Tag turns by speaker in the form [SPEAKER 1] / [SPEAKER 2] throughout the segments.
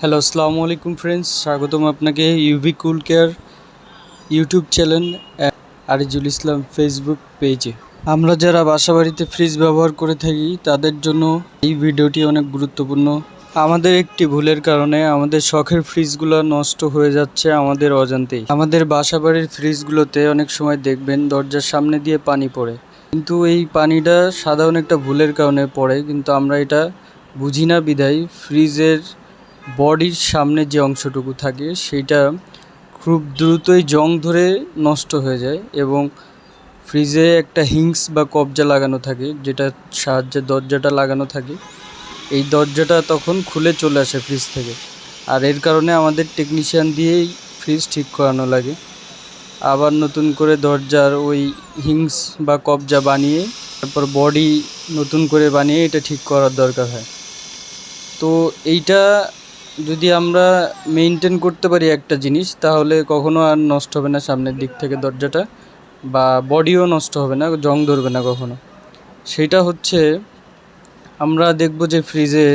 [SPEAKER 1] Hello আসসালামু আলাইকুম friends স্বাগতম আপনাকে UV cool care YouTube channel Arijul Islam Facebook পেজে আমরা যারা বাসাবাড়িতে ফ্রিজ ব্যবহার করে থাকি, তাদের জন্য এই ভিডিওটি অনেক গুরুত্বপূর্ণ। আমাদের একটি ভুলের কারণে আমাদের শখের ফ্রিজগুলো নষ্ট হয়ে যাচ্ছে আমাদের অজান্তেই। আমাদের বাসাবাড়ির ফ্রিজগুলোতে অনেক সময় দেখবেন দরজার সামনে দিয়ে পানি পড়ে। কিন্তু এই পানিটা সাধারণ একটা ভুলের কারণে পড়ে, কিন্তু আমরা এটা বুঝি না বিদায় ফ্রিজের বডির সামনে যে অংশটুকু থাকে সেইটা খুব দ্রুতই জং ধরে নষ্ট হয়ে যায় এবং ফ্রিজে একটা হিংস বা কবজা লাগানো থাকে, যেটা সাহায্যে দরজাটা লাগানো থাকে। এই দরজাটা তখন খুলে চলে আসে ফ্রিজ থেকে। আর এর কারণে আমাদের টেকনিশিয়ান দিয়েই ফ্রিজ ঠিক করানো লাগে। আবার নতুন করে দরজার ওই হিংস বা কবজা বানিয়ে, তারপর বডি নতুন করে বানিয়ে এটা ঠিক করার দরকার হয়। তো এইটা যদি আমরা মেনটেন করতে পারি একটা জিনিস, তাহলে কখনো আর নষ্ট হবে না সামনের দিক থেকে দরজাটা, বা বডিও নষ্ট হবে না, জং ধরবে না কখনো। সেটা হচ্ছে, আমরা দেখব যে ফ্রিজে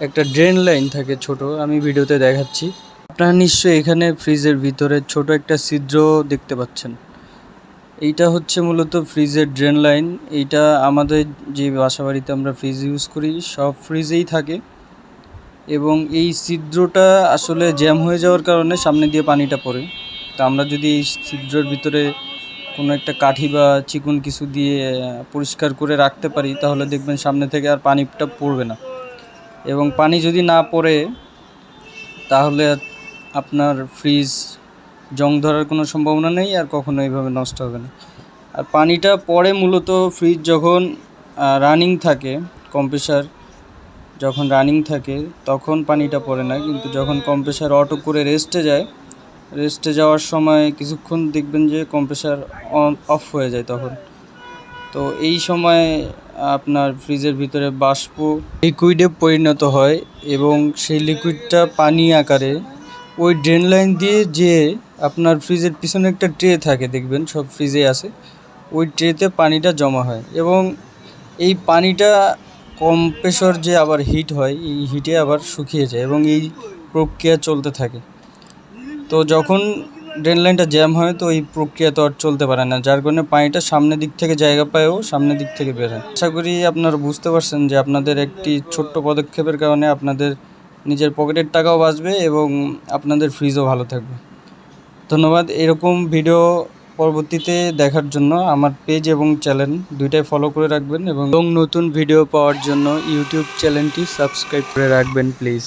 [SPEAKER 1] একটা ড্রেন লাইন থাকে ছোট, আমি ভিডিওতে দেখাচ্ছি। আপনারা নিশ্চয়ই এখানে ফ্রিজের ভিতরে ছোট একটা ছিদ্র দেখতে পাচ্ছেন। এইটা হচ্ছে মূলত ফ্রিজের ড্রেন লাইন এইটা আমাদের যে বাসাবাড়িতে আমরা ফ্রিজ ইউজ করি, সব ফ্রিজেই থাকে। এবং এই ছিদ্রটা আসলে জ্যাম হয়ে যাওয়ার কারণে সামনে দিয়ে পানিটা পড়ে। তা আমরা যদি এই ছিদ্রের ভিতরে কোনো একটা কাঠি বা চিকুন কিছু দিয়ে পরিষ্কার করে রাখতে পারি, তাহলে দেখবেন সামনে থেকে আর পানিটা পড়বে না। এবং পানি যদি না পড়ে, তাহলে আপনার ফ্রিজ, জং ধরার কোনো সম্ভাবনা নেই আর কখনো এইভাবে নষ্ট হবে না। আর পানিটা পড়ে মূলত ফ্রিজ যখন রানিং থাকে, কম্প্রেসার যখন রানিং থাকে, তখন পানিটা পড়ে না। কিন্তু যখন কম্প্রেসার অটো করে রেস্টে যায় রেস্টে যাওয়ার সময় কিছুক্ষণ দেখবেন যে কম্প্রেসার অন অফ হয়ে যায় তখন। তো এই সময় আপনার ফ্রিজের ভিতরে বাষ্প লিকুইডে পরিণত হয় এবং সেই লিকুইডটা পানি আকারে ওই ড্রেন লাইন দিয়ে যে আপনার ফ্রিজের পিছনে একটা ট্রে থাকে, দেখবেন সব ফ্রিজে আছে, ওই ট্রেতে পানিটা জমা হয়। এবং এই পানিটা কম্প্রেসর যে আবার হিট হয়, এই হিটে আবার শুকিয়ে যায় এবং এই প্রক্রিয়া চলতে থাকে। তো যখন ড্রেন লাইনটা জ্যাম হয়, তো এই প্রক্রিয়া তো আর চলতে পারে না। যার কারণে পানিটা সামনের দিক থেকে জায়গা পায়ও সামনের দিক থেকে বের হয়। আশা করি আপনারা বুঝতে পারছেন যে আপনাদের একটি ছোট্ট পদক্ষেপের কারণে আপনাদের নিজের পকেটের টাকাও বাঁচবে এবং আপনাদের ফ্রিজও ভালো থাকবে। ধন্যবাদ। এরকম ভিডিও পরবর্তীতে দেখার জন্য আমার পেজ এবং চ্যানেল দুইটাই ফলো করে রাখবেন এবং নতুন ভিডিও পাওয়ার জন্য ইউটিউব চ্যানেলটি সাবস্ক্রাইব করে রাখবেন প্লিজ